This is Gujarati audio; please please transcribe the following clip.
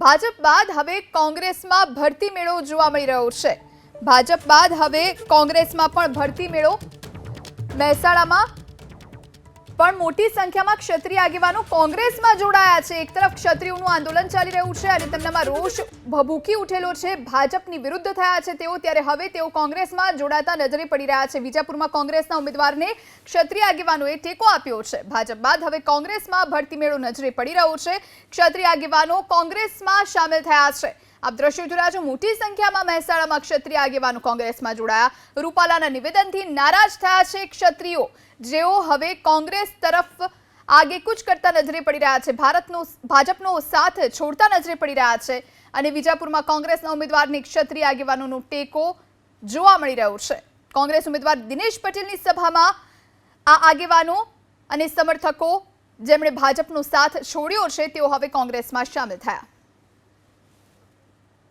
ભાજપ બાદ હવે કોંગ્રેસમાં ભરતી મેળો જોવા મળી રહ્યો છે. ભાજપ બાદ હવે કોંગ્રેસમાં પણ ભરતી મેળો. મહેસાણામાં પણ મોટી સંખ્યામાં ક્ષત્રિય આગેવાનો કોંગ્રેસમાં જોડાયા છે. એક તરફ ક્ષત્રિયોનું આંદોલન ચાલી રહ્યું છે અને તેમનામાં રોષ ભભૂકી ઉઠેલો છે. ભાજપની વિરુદ્ધ થયા છે તેઓ, ત્યારે હવે તેઓ કોંગ્રેસમાં જોડાતા નજરે પડી રહ્યા છે. વિજાપુરમાં કોંગ્રેસના ઉમેદવારને ક્ષત્રિય આગેવાનોએ ટેકો આપ્યો છે. ભાજપ બાદ હવે કોંગ્રેસમાં ભરતી મેળો નજરે પડી રહ્યો છે. ક્ષત્રિય આગેવાનો કોંગ્રેસમાં સામેલ થયા છે. આપ દ્રશ્યો જોડાજો મોટી સંખ્યામાં મહેસાણામાં ક્ષત્રિય આગેવાનો કોંગ્રેસમાં જોડાયા. રૂપાલાના નિવેદનથી નારાજ થયા છે ક્ષત્રિયો. જેઓ હવે કોંગ્રેસ તરફ આગે કૂચ કરતા નજરે પડી રહ્યા છે. ભારતનો ભાજપનો સાથ છોડતા નજરે પડી રહ્યા છે. અને વિજાપુરમાં કોંગ્રેસના ઉમેદવારની ક્ષત્રિય આગેવાનોનો ટેકો જોવા મળી રહ્યો છે. કોંગ્રેસ ઉમેદવાર દિનેશ પટેલની સભામાં આ આગેવાનો અને સમર્થકો, જેમણે ભાજપનો સાથ છોડ્યો છે, તેઓ હવે કોંગ્રેસમાં સામેલ થયા.